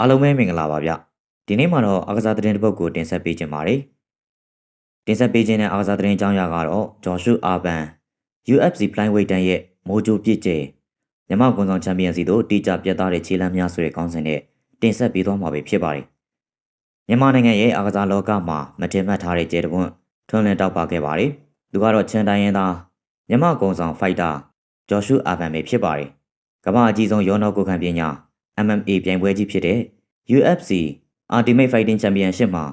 အားလုံးပဲမင်္ဂလာပါဗျဒီနေ့မှာတော့အားကစားသတင်းတစ်ပုဒ်ကိုတင်ဆက်ပေးခြင်းပါတယ်တင်ဆက်ပေးခြင်းတဲ့အားကစားသတင်းအကြောင်းအရာကတော့ဂျော်ရှုအာဘန် UFC Flyweight တန်းရဲ့မိုဂျိုပြစ်ကျဲမြန်မာကွန်ဆောင်ချန်ပီယံစီတို့တိကျပြတ်သားတဲ့ခြေလှမ်းများဆိုတဲ့ခေါင်းစဉ်နဲ့တင်ဆက်ပေးသွားမှာပဲဖြစ်ပါတယ်မြန်မာနိုင်ငံရဲ့အားကစားလောကမှာမတင်မှတ်ထားတဲ့ကျဲတပွန်းထွန်းလင်းတောက်ပါခဲ့ပါတယ်သူကတော့ချန်တိုင်းရင်သားမြန်မာကွန်ဆောင်ဖိုက်တာဂျော်ရှုအာဘန်ပဲဖြစ်ပါတယ်ကမ္ဘာအကြီးဆုံးရောနောကိုခံပညာ MMA ပြိုင်ပွဲကြီးဖြစ်တဲ့ UFC Ultimate Fighting Championship မှာ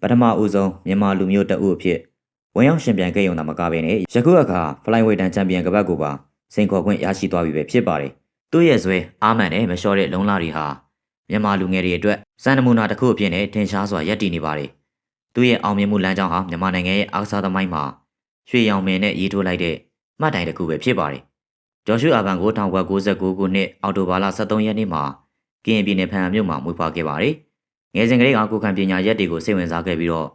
ပထမဦးဆုံးမြန်မာလူမျိုးတအုပ်အဖြစ်ဝင်ရောက်ရှင်ပြိုင်ခဲ့ရုံသာမကဘဲနဲ့ယခုအခါ Flyweight တန်းချန်ပီယံကပတ်ကိုပါစိန်ခေါ်ခွင့်ရရှိသွားပြီပဲဖြစ်ပါတယ်။သူ့ရဲ့ဇွဲအားမှန်တဲ့မလျှော့တဲ့လုံလာတွေဟာမြန်မာလူငယ်တွေအတွက်စံနမူနာတစ်ခုအဖြစ်နဲ့ထင်ရှားစွာရပ်တည်နေပါတယ်။သူ့ရဲ့အောင်မြင်မှုလမ်းကြောင်းဟာမြန်မာနိုင်ငံရဲ့အားကစားသမိုင်းမှာရွှေရောင်မင်းနဲ့ရေးထိုးလိုက်တဲ့မှတ်တိုင်တစ်ခုပဲဖြစ်ပါတယ်။ဂျော်ရှုအာဘန်ကို1969ခုနှစ်အောက်တိုဘာလ23ရက်နေ့မှာ ကရင်ပြည်နယ်ဖန်မြို့မှာမွေးဖွားခဲ့ပါတယ်။ငယ်စဉ်ကလေးကကိုခံပညာရက်တွေကိုစိတ်ဝင်စားခဲ့ပြီးတော့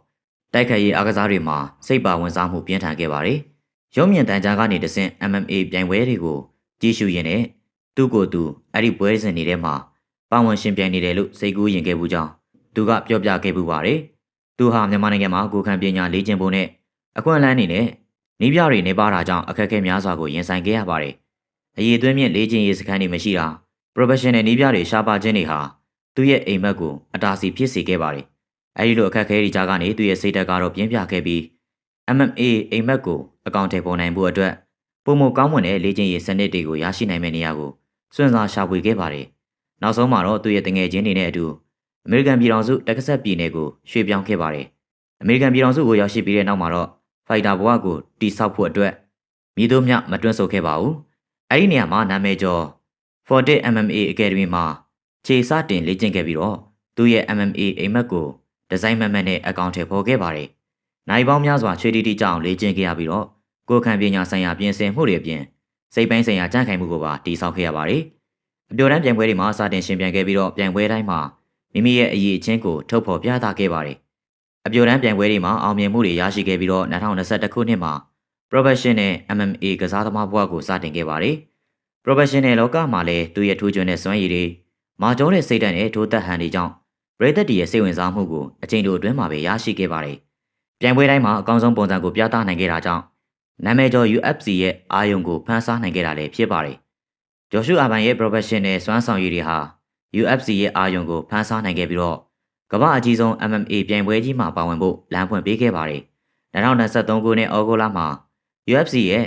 တိုက်ခိုက်ရေးအားကစားတွေမှာစိတ်ပါဝင်စားမှုပြင်းထန်ခဲ့ပါတယ်။ရုံးမြင့်တန်ကြားကနေတဆင့် MMA ပြိုင်ပွဲတွေကိုကြီးစုရင်နဲ့သူ့ကိုယ်သူအဲ့ဒီပွဲစဉ်တွေထဲမှာပါဝင်ရှင်ပြိုင်နေတယ်လို့စိတ်ကူးရင်ခဲ့ဘူးကြောင်းသူကပြောပြခဲ့ပူပါတယ်။သူဟာမြန်မာနိုင်ငံမှာကိုခံပညာလေ့ကျင့်ဖို့နဲ့အခွင့်အလမ်းတွေနဲ့နီးပြတွေနေပါတာကြောင့်အခက်အခဲများစွာကိုရင်ဆိုင်ခဲ့ရပါတယ်။အရေးသွင်းမြင့်လေ့ကျင့်ရေးစခန်းတွေမရှိတာ professional နီးပြတွေရှားပါခြင်းတွေဟာသူ့ရဲ့အိမ်မက်ကိုအတားစီဖြစ်စေခဲ့ပါတယ်။အဲဒီလိုအခက်အခဲတွေကြားကနေသူ့ရဲ့စိတ်ဓာတ်ကတော့ပြင်းပြခဲ့ပြီး MMA အိမ်မက်ကိုအကောင့်ထဲပေါ်နိုင်ဖို့အတွက်ပုံမကောင်းမွန်တဲ့လေ့ကျင့်ရေးစနစ်တွေကိုရရှိနိုင်မယ့်နေရာကိုစွန့်စားရှာဖွေခဲ့ပါတယ်။နောက်ဆုံးမှာတော့သူ့ရဲ့တငယ်ချင်းတွေနဲ့အတူအမေရိကန်ပြည်ထောင်စုတက္ကဆက်ပြည်နယ်ကိုရွှေ့ပြောင်းခဲ့ပါတယ်။အမေရိကန်ပြည်ထောင်စုကိုရောက်ရှိပြီးတဲ့နောက်မှာတော့ဖိုက်တာဘဝကိုတိဆောက်ဖို့အတွက်မြည်တို့မြမတွန့်ဆုတ်ခဲ့ပါဘူး။အဲဒီနေရာမှာနာမည်ကျော် Forte MMA Academy မှာခြေစတင်လေ့ကျင့်ခဲ့ပြီးတော့သူ့ရဲ့ MMA အိမ်မက်ကိုဒီဇိုင်းမမတ်နဲ့အကောင့်ထဲပေါ်ခဲ့ပါတယ်။နိုင်ပေါင်းများစွာချွေတီတီကြောင်လေ့ကျင့်ခဲ့ရပြီးတော့ကိုယ်ခံပညာဆိုင်ရာပြင်ဆင်မှုတွေအပြင်စိတ်ပိုင်းဆိုင်ရာကြံ့ခိုင်မှုကိုပါတည်ဆောက်ခဲ့ရပါတယ်။အပျော်တမ်းပြိုင်ပွဲတွေမှာစတင်ရှင်ပြိုင်ခဲ့ပြီးတော့ပြိုင်ပွဲတိုင်းမှာမိမိရဲ့အရေးအချင်းကိုထုတ်ဖော်ပြသခဲ့ပါတယ်။အပျော်တမ်းပြိုင်ပွဲတွေမှာအောင်မြင်မှုတွေရရှိခဲ့ပြီးတော့2021ခုနှစ်မှာ professional MMA ကစားသမားဘဝကိုစတင်ခဲ့ပါတယ်။ professional လောကမှာလည်းသူ့ရဲ့ထူးချွန်တဲ့စွမ်းရည်တွေမာကျောတဲ့စိတ်ဓာတ်နဲ့ထိုးသက်ဟန်တွေကြောင့်ပရိသတ်တီရဲ့စိတ်ဝင်စားမှုကိုအချိန်တိုအတွင်းမှာပဲရရှိခဲ့ပါတယ်။ပြိုင်ပွဲတိုင်းမှာအကောင်းဆုံးပုံစံကိုပြသနိုင်ခဲ့တာကြောင့်နာမည်ကျော် UFC ရဲ့အာယုံကိုဖန်ဆားနိုင်ခဲ့တာလည်းဖြစ်ပါတယ်။ဂျော်ရှုအာဘန်ရဲ့ professional စွမ်းဆောင်ရည်တွေဟာ UFC ရဲ့အာယုံကိုဖန်ဆားနိုင်ခဲ့ပြီးတော့ကမ္ဘာအကြီးဆုံး MMA ပြိုင်ပွဲကြီးမှာပါဝင်ဖို့လမ်းဖွင့်ပေးခဲ့ပါတယ်။2023ခုနှစ်ဩဂုတ်လမှာ UFC ရဲ့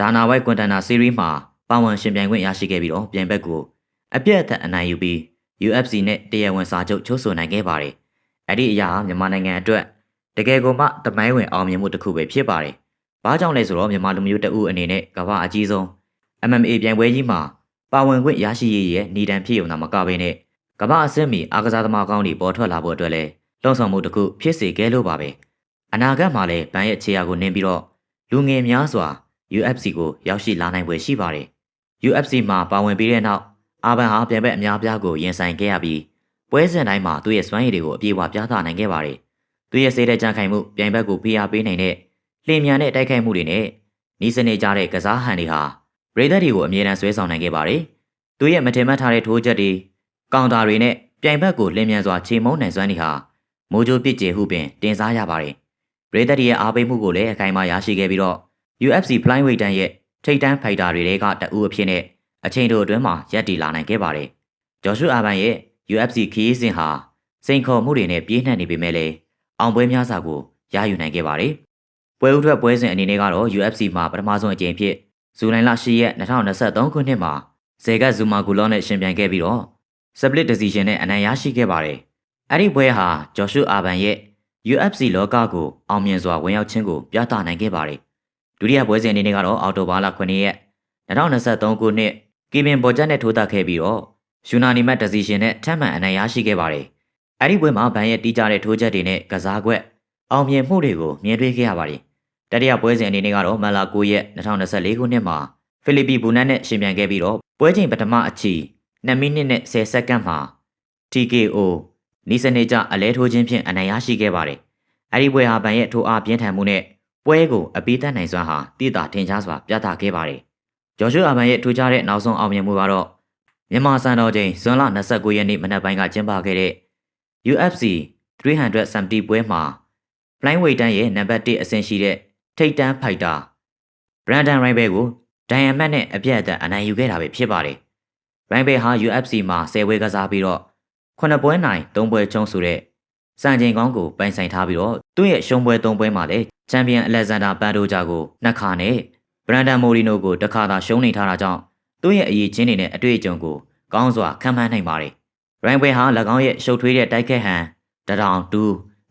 ဒါနာဝိုက်ကွန်တနာစီးရီးမှာ ပါဝင်ရှင်ပြိုင်ခွင့်ရရှိခဲ့ပြီးတော့ပြိုင်ဘက်ကိုအပြည့်အသတ်အနိုင်ယူပြီး UFC နဲ့တရားဝင်စာချုပ်ချုပ်ဆိုနိုင်ခဲ့ပါတယ်။အဲ့ဒီအရာဟာမြန်မာနိုင်ငံအတွက်တကယ်ကိုမှတမိုင်းဝင်အောင်မြင်မှုတစ်ခုပဲဖြစ်ပါတယ်။ဘာကြောင့်လဲဆိုတော့မြန်မာလူမျိုးတအုပ်အနေနဲ့ကမ္ဘာအကြီးဆုံး MMA ပြိုင်ပွဲကြီးမှာပါဝင်ခွင့်ရရှိရေးရဲ့နေတံဖြစ်ုံသာမကဘဲနဲ့ကမ္ဘာအဆင့်မီအားကစားသမားကောင်းတွေပေါ်ထွက်လာဖို့အတွက်လည်းလှုံ့ဆော်မှုတစ်ခုဖြစ်စေခဲ့လို့ပါပဲ။အနာဂတ်မှာလည်းဘန်ရဲ့ခြေရာကိုနင်းပြီးတော့လူငယ်များစွာ UFC ကိုရောက်ရှိလာနိုင်ဖွယ်ရှိပါတယ်။ UFC မှာပါဝင်ပြီးတဲ့နောက်အာဘန်ဟာပြန်ဘက်အများပြားကိုရင်ဆိုင်ခဲ့ရပြီးပွဲစဉ်တိုင်းမှာသူ့ရဲ့စွမ်းရည်တွေကိုအပြည့်အဝပြသနိုင်ခဲ့ပါတယ်။သူ့ရဲ့စိတ်တဲ့ကြံခိုင်မှုပြိုင်ဘက်ကိုဖိအားပေးနိုင်တဲ့လျင်မြန်တဲ့တိုက်ခိုက်မှုတွေနဲ့နီးစနေကြတဲ့ကစားဟန်တွေဟာပရိသတ်တွေကိုအမြဲတမ်းဆွဲဆောင်နိုင်ခဲ့ပါတယ်။သူ့ရဲ့မထင်မှတ်ထားတဲ့ထိုးချက်တွေကောင်တာတွေနဲ့ပြိုင်ဘက်ကိုလျင်မြန်စွာချိန်မုံနိုင်စွမ်းတွေဟာမိုးကြိုးပစ်ကျေဟုပင်တင်စားရပါတယ်။ပရိသတ်ရဲ့အားပေးမှုကိုလည်းအခိုင်အမာရရှိခဲ့ပြီးတော့ UFC Flyweight တန်းရဲ့ ထိပ်တန်းဖိုက်တာတွေတဲကတအူးအဖြစ်နဲ့အချိန်တိုအတွင်းမှာရပ်တည်လာနိုင်ခဲ့ပါတယ်။ဂျော်ရှုအာဘန်ရဲ့ UFC ခီးစဉ်ဟာစိန်ခေါ်မှုတွေနဲ့ပြည့်နှက်နေပေမဲ့လည်းအောင်ပွဲများစွာကိုရယူနိုင်ခဲ့ပါတယ်။ပွဲဥထွက်ပွဲစဉ်အနေနဲ့ကတော့ UFC မှာပထမဆုံးအကြိမ်ဖြစ်ဇူလိုင်လ10ရက်2023ခုနှစ်မှာဇေဂတ်ဇူမာဂူလောနဲ့ရှင်ပြိုင်ခဲ့ပြီးတော့ split decision နဲ့အနိုင်ရရှိခဲ့ပါတယ်။အဲ့ဒီပွဲဟာဂျော်ရှုအာဘန်ရဲ့ UFC လောကကိုအောင်မြင်စွာဝင်ရောက်ခြင်းကိုပြသနိုင်ခဲ့ပါတယ်။ ဒုတိယပွဲစဉ်အနေနဲ့ကတော့အော်တိုဘာလ9ရက်2023ခုနှစ်ကီဗင်ဘော်ဂျက်နဲ့ထိုးတက်ခဲ့ပြီးတော့ယူနာနီမတ်ဒစီရှင်နဲ့ထပ်မံအနိုင်ရရှိခဲ့ပါတယ်။အဲဒီပွဲမှာဘန်ရဲ့တီးကြတဲ့ထိုးချက်တွေနဲ့ကစားကွက်အောင်မြင်မှုတွေကိုမြင်တွေ့ခဲ့ရပါတယ်။တတိယပွဲစဉ်အနေနဲ့ကတော့မလာ9ရက်2024ခုနှစ်မှာဖိလစ်ပီဘူနတ်နဲ့ရှင်ပြိုင်ခဲ့ပြီးတော့ပွဲချိန်ပထမအချီ2မိနစ်နဲ့10စက္ကန့်မှာ TKO နီးစနေကြအလဲထိုးခြင်းဖြင့်အနိုင်ရရှိခဲ့ပါတယ်။အဲဒီပွဲဟာဘန်ရဲ့ထိုးအားပြင်းထန်မှုနဲ့ ပွဲကိုအပီးတတ်နိုင်စွမ်းဟာတည်တာထင်ရှားစွာပြသခဲ့ပါတယ်။ဂျော်ရှုအာမန်ရဲ့ထူးခြားတဲ့နောက်ဆုံးအောင်မြင်မှုကတော့မမြန်မာစံတော်ချိန်ဇွန်လ29ရက်နေ့မနက်ပိုင်းကကျင်းပခဲ့တဲ့ UFC 370ပွဲမှာ flyweight တန်းရဲ့နံပါတ်1အဆင့်ရှိတဲ့ထိပ်တန်းဖိုက်တာ Brandon Royval ကိုဒိုင်ယမတ်နဲ့အပြတ်အသတ်အနိုင်ယူခဲ့တာပဲဖြစ်ပါတယ်။ Royval ဟာ UFC မှာ10ပွဲကစားပြီးတော့9ပွဲနိုင်3ပွဲချုံးဆိုတဲ့ စံချိန်ကောင်းကိုပိုင်ဆိုင်ထားပြီးတော့သူ့ရဲ့ရှုံးပွဲ3ပွဲမှာလည်းချန်ပီယံအလက်ဇန်ဒါပန်ဒိုဂျာကိုနှစ်ခါနဲ့ Brandon Moreno ကိုတစ်ခါသာရှုံးနေထားတာကြောင့်သူ့ရဲ့အရေးချင်းတွေနဲ့အတွေ့အကြုံကိုကောင်းစွာခံမှန်းနိုင်ပါတယ်။ Royval ဟာ၎င်းရဲ့ရှုပ်ထွေးတဲ့တိုက်ခတ်ဟန်တရောင်တူ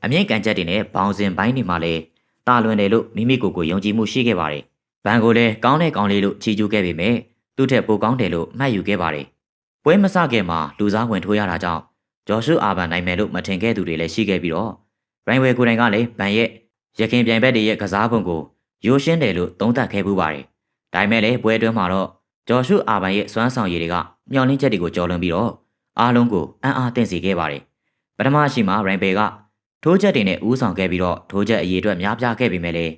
အမြင့်ကန်ချက်တွေနဲ့ဘောင်စင်ပိုင်းတွေမှာလည်းတာလွန်တယ်လို့မိမိကိုယ်ကိုယုံကြည်မှုရှိခဲ့ပါတယ်။ဘန်ကိုလည်းကောင်းတဲ့ကောင်းလေးလို့ချီးကျူးခဲ့ပေမဲ့သူ့ထက်ပိုကောင်းတယ်လို့မှတ်ယူခဲ့ပါတယ်။ပွဲမစခင်မှာလူစားဝင်ထိုးရတာကြောင့် ဂျော်ရှုအာဘန်နိုင်မယ်လို့မထင်ခဲ့သူတွေလည်းရှိခဲ့ပြီးတော့ရိုင်ဝယ်ကိုယ်တိုင်ကလည်းဘန်ရဲ့ရခင်ပြိုင်ဘက်တွေရဲ့ကစားပုံကိုရိုးရှင်းတယ်လို့သုံးသပ်ခဲ့ပူပါတယ်။ဒါပေမဲ့လည်းပွဲအတွင်းမှာတော့ဂျော်ရှုအာဘန်ရဲ့စွမ်းဆောင်ရည်တွေကမျောလင်းချက်တွေကိုကျော်လွန်ပြီးတော့အားလုံးကိုအံ့အားသင့်စေခဲ့ပါတယ်။ပထမရှိမှာရိုင်ဘယ်ကထိုးချက်တွေနဲ့ဦးဆောင်ခဲ့ပြီးတော့ထိုးချက်အရေးအတွက်များပြားခဲ့ပေမဲ့လည်း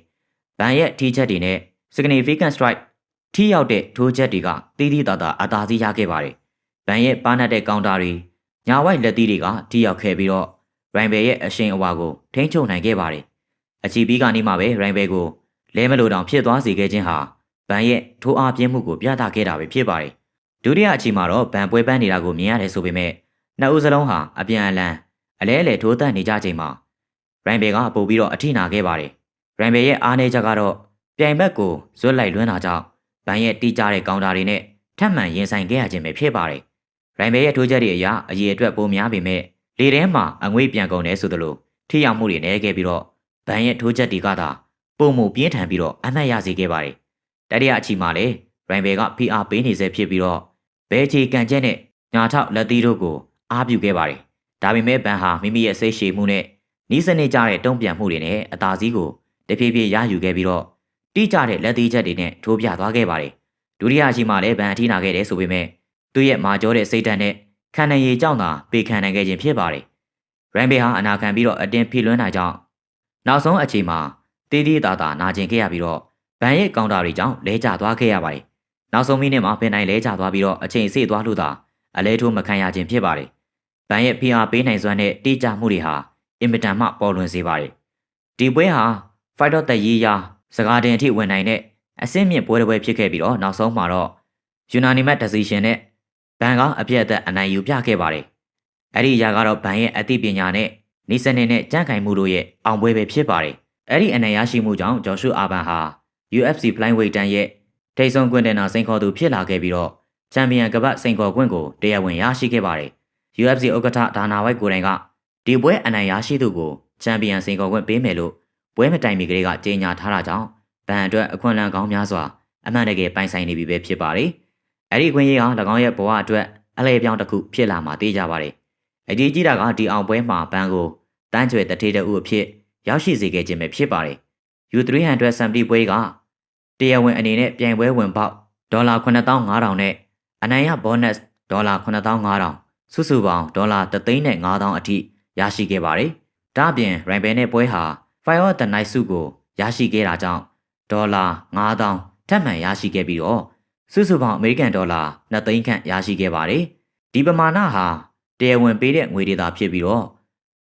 ဘန်ရဲ့ထိချက်တွေနဲ့ significant strike ထိရောက်တဲ့ထိုးချက်တွေကတီးတီးတာတာအသာစီးရခဲ့ပါတယ်။ဘန်ရဲ့ပါနတ်တဲ့ကောင်တာတွေ ညာဝိုက်လက်သီးတွေကထိရောက်ခဲ့ပြီးတော့ရိုင်ဘယ်ရဲ့အရှင်အဝါကိုထိန်းချုပ်နိုင်ခဲ့ပါတယ်။အချီပီးကနေမှပဲရိုင်ဘယ်ကိုလဲမလို့တောင်ဖြစ်သွားစေခဲ့ခြင်းဟာဘန်ရဲ့ထိုးအားပြင်းမှုကိုပြသခဲ့တာပဲဖြစ်ပါတယ်။ဒုတိယအချီမှာတော့ဘန်ပွဲပန်းနေတာကိုမြင်ရတယ်ဆိုပေမဲ့နှစ်ဦးစလုံးဟာအပြန်အလှန်အလဲအလဲထိုးတက်နေကြချိန်မှာရိုင်ဘယ်ကပို့ပြီးတော့အထိနာခဲ့ပါတယ်။ရိုင်ဘယ်ရဲ့အားနည်းချက်ကတော့ပြိုင်ဘက်ကိုဇွတ်လိုက်လွန်းတာကြောင့်ဘန်ရဲ့တီးကြတဲ့ကောင်တာတွေနဲ့ထပ်မံရင်ဆိုင်ခဲ့ရခြင်းပဲဖြစ်ပါတယ်။ ရိုင်ဘယ်ရဲ့ထိုးချက်တွေအရအရေးအတွက်ပိုများပေမဲ့လေထဲမှာအငွေ့ပြန်ကုန်တယ်ဆိုသလိုထိရောက်မှုတွေနည်းခဲ့ပြီးတော့ဘန်ရဲ့ထိုးချက်တွေကသာပုံမှုပြင်းထန်ပြီးတော့အမှတ်ရစေခဲ့ပါတယ်။တတိယအချီမှာလည်းရိုင်ဘယ်ကဖိအားပေးနေစေဖြစ်ပြီးတော့ဘဲချီကန်ချက်နဲ့ညာထောက်လက်သီးတို့ကိုအားပြုခဲ့ပါတယ်။ဒါပေမဲ့ဘန်ဟာမိမိရဲ့စိတ်ရှည်မှုနဲ့နီးစနစ်ကြတဲ့တုံ့ပြန်မှုတွေနဲ့အသာစီးကိုတဖြည်းဖြည်းရယူခဲ့ပြီးတော့တိကျတဲ့လက်သေးချက်တွေနဲ့ထိုးပြသွားခဲ့ပါတယ်။ဒုတိယအချိန်မှာလည်းဗန်အထိနာခဲ့တယ်ဆိုပေမဲ့ သူ့ရဲ့မာကျောတဲ့စိတ်ဓာတ်နဲ့ခံနိုင်ရည်ကြောင့်သာပေခံနိုင်ခဲ့ခြင်းဖြစ်ပါတယ်။ရန်ဘေဟာအနာခံပြီးတော့အတင်းဖိလွှမ်းတာကြောင့်နောက်ဆုံးအချိန်မှာတေးသေးတာတာနာကျင်ခဲ့ရပြီးတော့ဗန်ရဲ့ကောင်တာတွေကြောင့်လဲကျသွားခဲ့ရပါတယ်။နောက်ဆုံးမိနစ်မှာပင်တိုင်းလဲကျသွားပြီးတော့အချိန်စေ့သွားလို့သာအလဲထိုးမခံရခြင်းဖြစ်ပါတယ်။ဗန်ရဲ့ဖိအားပေးနိုင်စွမ်းတဲ့တိကျမှုတွေဟာအင်မတန်မှပေါ်လွင်စေပါတယ်။ဒီပွဲဟာ Fight of the Year စကားတင်အထိဝင်နိုင်တဲ့အဆင့်မြင့်ပွဲတစ်ပွဲဖြစ်ခဲ့ပြီးတော့နောက်ဆုံးမှာတော့ Unanimous Decision နဲ့ ဘန်ကအပြည့်အသက်အနိုင်ယူပြခဲ့ပါတယ်။အဲ့ဒီအရာကတော့ဘန်ရဲ့အသိပညာနဲ့နေစနစ်နဲ့ကြန့်ခိုင်မှုတို့ရဲ့အောင်ပွဲပဲဖြစ်ပါတယ်။အဲ့ဒီအနိုင်ရရှိမှုကြောင့်ဂျော်ရှုအာဘန်ဟာ UFC Flyweight တန်းရဲ့ထိပ်ဆုံးကွင်တင်နာစိန်ခေါ်သူဖြစ်လာခဲ့ပြီးတော့ချန်ပီယံကပတ်စိန်ခေါ်ခွင့်ကိုတရားဝင်ရရှိခဲ့ပါတယ်။ UFC ဥက္ကဋ္ဌဒါနာဝိုက်ကိုယ်တိုင်ကဒီပွဲအနိုင်ရရှိသူကိုချန်ပီယံစိန်ခေါ်ခွင့်ပေးမယ်လို့ပွဲမတိုင်မီကလေးကကြေညာထားတာကြောင့်ဘန်အတွက်အခွင့်အလမ်းကောင်းများစွာအမှန်တကယ်ပိုင်ဆိုင်နေပြီပဲဖြစ်ပါတယ်။ အဲ့ဒီခွင့်ရေးဟာ၎င်းရဲ့ဘဝအတွက်အလဲပြောင်းတစ်ခုဖြစ်လာမှာသိကြပါတယ်။အကြီးကြီးတာကဒီအောင်ပွဲမှာဘန်ကိုတန်းကျွဲတထေးတအုပ်အဖြစ်ရောက်ရှိစေခဲ့ခြင်းပဲဖြစ်ပါတယ်။ U370 ပွဲကတရားဝင်အနေနဲ့ပြိုင်ပွဲဝင်ပေါက်ဒေါ်လာ9500နဲ့အနိုင်ရဘောနက်ဒေါ်လာ9500စုစုပေါင်းဒေါ်လာ3,5000အထိရရှိခဲ့ပါတယ်။ဒါ့အပြင်ရိုင်ဘယ်နဲ့ပွဲဟာ Fire of the Night စုကိုရရှိခဲ့တာကြောင့်ဒေါ်လာ9000ထပ်မံရရှိခဲ့ပြီးတော့ စုစုပေါင်းအမေရိကန်ဒေါ်လာ2သိန်းခန့်ရရှိခဲ့ပါတယ်။ဒီပမာဏဟာတရားဝင်ပေးတဲ့ငွေတွေသာဖြစ်ပြီးတော့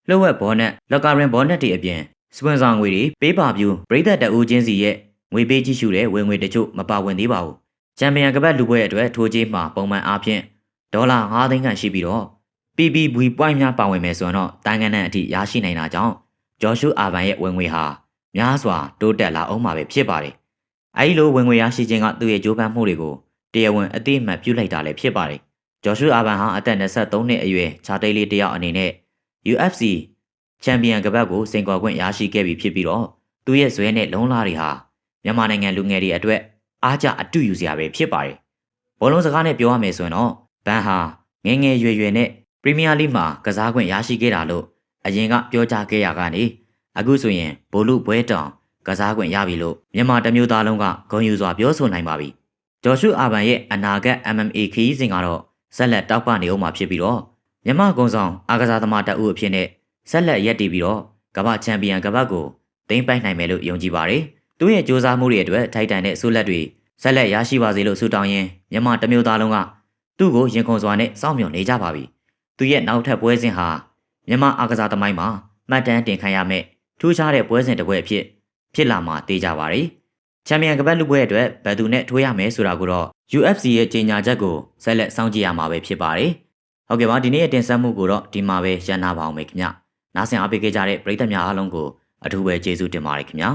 လှုပ်ဝက်ဘောနက်လက်ကာရင်ဘောနက်တွေအပြင်စပွန်ဆာငွေတွေပေးပါပြူပရိသတ်တအူးချင်းစီရဲ့ငွေပေးကြည့်ရှုတဲ့ဝင်ငွေတချို့မပါဝင်သေးပါဘူး။ချန်ပီယံကပတ်လူပွဲအတွက်ထိုးကြေးမှာပုံမှန်အားဖြင့်ဒေါ်လာ9သိန်းခန့်ရှိပြီးတော့ PPV point များပါဝင်မယ်ဆိုရင်တော့တန်ကန်တဲ့အထိရရှိနိုင်တာကြောင့်ဂျော်ရှုအာဗန်ရဲ့ဝင်ငွေဟာများစွာတိုးတက်လာအောင်မှာပဲဖြစ်ပါတယ်။ အဲဒီလိုဝင်ငွေရရှိခြင်းကသူ့ရဲ့ကြိုးပမ်းမှုတွေကိုတရားဝင်အသိအမှတ်ပြုလိုက်တာလည်းဖြစ်ပါတယ်။ဂျော်ရှုအာဗန်ဟာအသက်23နှစ်အရွယ်ခြားတိတ်လေးတစ်ယောက်အနေနဲ့ UFC ချန်ပီယံကပတ်ကိုစိန်ခေါ်ခွင့်ရရှိခဲ့ပြီဖြစ်ပြီးတော့သူ့ရဲ့ဇွဲနဲ့လုံလာတွေဟာမြန်မာနိုင်ငံလူငယ်တွေအတွက်အားကျအတူယူစရာပဲဖြစ်ပါတယ်။ဘောလုံးစကားနဲ့ပြောရမယ်ဆိုရင်တော့ဘန်ဟာငငယ်ရွယ်ရွယ်နဲ့ပရီးမီးယားလိမှာကစားခွင့်ရရှိခဲ့တာလို့အရင်ကပြောကြားခဲ့ရကနေအခုဆိုရင်ဘိုလူဘွဲတောင် ကစားခွင့်ရပြီလို့မြန်မာတမျိုးသားလုံးကဂုဏ်ယူစွာပြောဆိုနိုင်ပါပြီ။ဂျော်ရှုအာဗန်ရဲ့အနာဂတ် MMA ခရီးစဉ်ကတော့ဆက်လက်တောက်ပနေအောင်မှာဖြစ်ပြီးတော့မြန်မာကုံဆောင်အာကစားသမားတအုပ်အဖြစ်နဲ့ဆက်လက်ရပ်တည်ပြီးတော့ကမ္ဘာချန်ပီယံကပတ်ကိုသိမ်းပိုက်နိုင်မယ်လို့ယုံကြည်ပါတယ်။သူ့ရဲ့စ조사မှုတွေအတွက်ထိုက်တန်တဲ့ဆုလက်တွေဆက်လက်ရရှိပါစေလို့ဆုတောင်းရင်းမြန်မာတမျိုးသားလုံးကသူ့ကိုရင်ခုန်စွာနဲ့စောင့်မျှော်နေကြပါပြီသူရဲ့နောက်ထပ်ပွဲစဉ်ဟာမြန်မာအားကစားသမိုင်းမှာမှတ်တမ်းတင်ခံရမယ့်ထူးခြားတဲ့ပွဲစဉ်တစ်ပွဲအဖြစ် ဖြစ်လာမှာသိကြပါရီချန်ပီယံကပတ်လူပွဲအတွက်ဘယ်သူနဲ့ထိုးရမယ်ဆိုတာကိုတော့ UFC ရဲ့ကြေညာချက်ကိုဆက်လက်စောင့်ကြည့်ရမှာပဲဖြစ်ပါတယ်ဟုတ်ကဲ့ပါဒီနေ့ရဲ့တင်ဆက်မှုကိုတော့ဒီမှာပဲရန်နာပါအောင်မယ်ခင်ဗျနားဆင်အားပေးခဲ့ကြတဲ့ပရိသတ်များအားလုံးကိုအထူးပဲကျေးဇူးတင်ပါတယ်ခင်ဗျာ